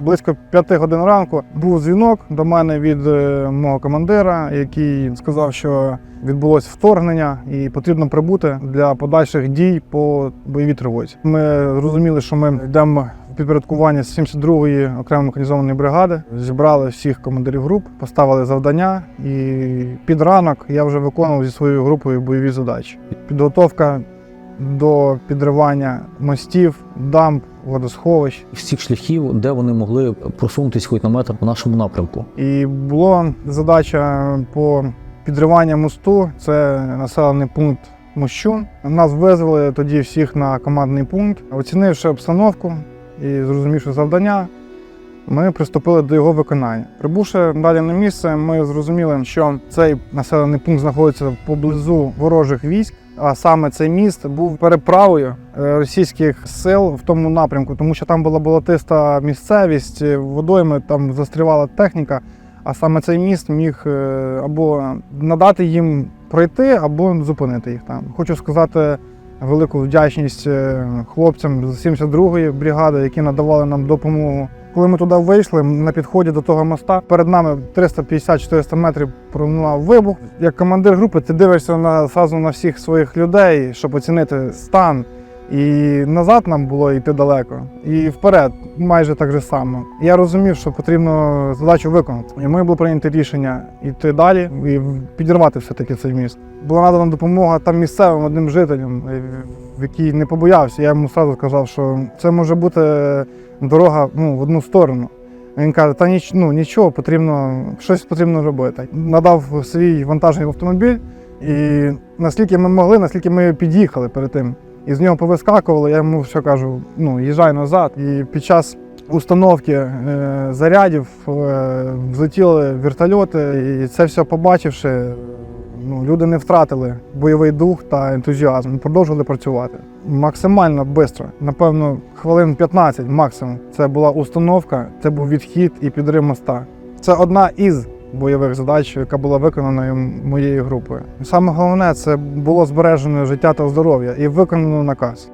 Близько п'яти годин ранку був дзвінок до мене від е, мого командира, який сказав, що відбулось вторгнення і потрібно прибути для подальших дій по бойовій тривозі. Ми розуміли, що ми йдемо в підпорядкування 72-ї окремої механізованої бригади. Зібрали всіх командирів груп, поставили завдання, і під ранок я вже виконував зі своєю групою бойові задачі. Підготовка до підривання мостів, дамб, водосховищ. всіх шляхів, де вони могли просунутися хоч на метр по нашому напрямку. І була задача по підриванню мосту. Це населений пункт Мощун. Нас визвали тоді всіх на командний пункт. Оцінивши обстановку і зрозумівши завдання, ми приступили до його виконання. Прибувши далі на місце, ми зрозуміли, що цей населений пункт знаходиться поблизу ворожих військ. А саме цей міст був переправою е, російських сил в тому напрямку, тому що там була болотиста місцевість, е, водойми там застрівала техніка. А саме цей міст міг е, або надати їм пройти, або зупинити їх там. Хочу сказати велику вдячність хлопцям з 72-ї бригади, які надавали нам допомогу. Коли ми туди вийшли, на підході до того моста, перед нами 350-400 метрів пролунав вибух. Як командир групи, ти дивишся на зразу на всіх своїх людей, щоб оцінити стан. І назад нам було йти далеко, і вперед майже так же само. Я розумів, що потрібно задачу виконати. І ми було прийнято рішення йти далі і підірвати все-таки цей міст. Була надана допомога там місцевим одним жителям, е, в який не побоявся. Я йому одразу сказав, що це може бути дорога ну, в одну сторону. Він каже, та ніч, ну, нічого, потрібно, щось потрібно робити. Надав свій вантажний автомобіль, і наскільки ми могли, наскільки ми під'їхали перед тим. І з нього повискакували, я йому все кажу, ну, їжджай назад. І під час установки е, зарядів е, взлетіли вертольоти, і це все побачивши, ну, люди не втратили бойовий дух та ентузіазм, продовжували працювати. Максимально швидко, напевно, хвилин 15 максимум. Це була установка, це був відхід і підрив моста. Це одна із бойових задач, яка була виконана моєю групою. Саме головне це було збережено життя та здоров'я і виконано наказ.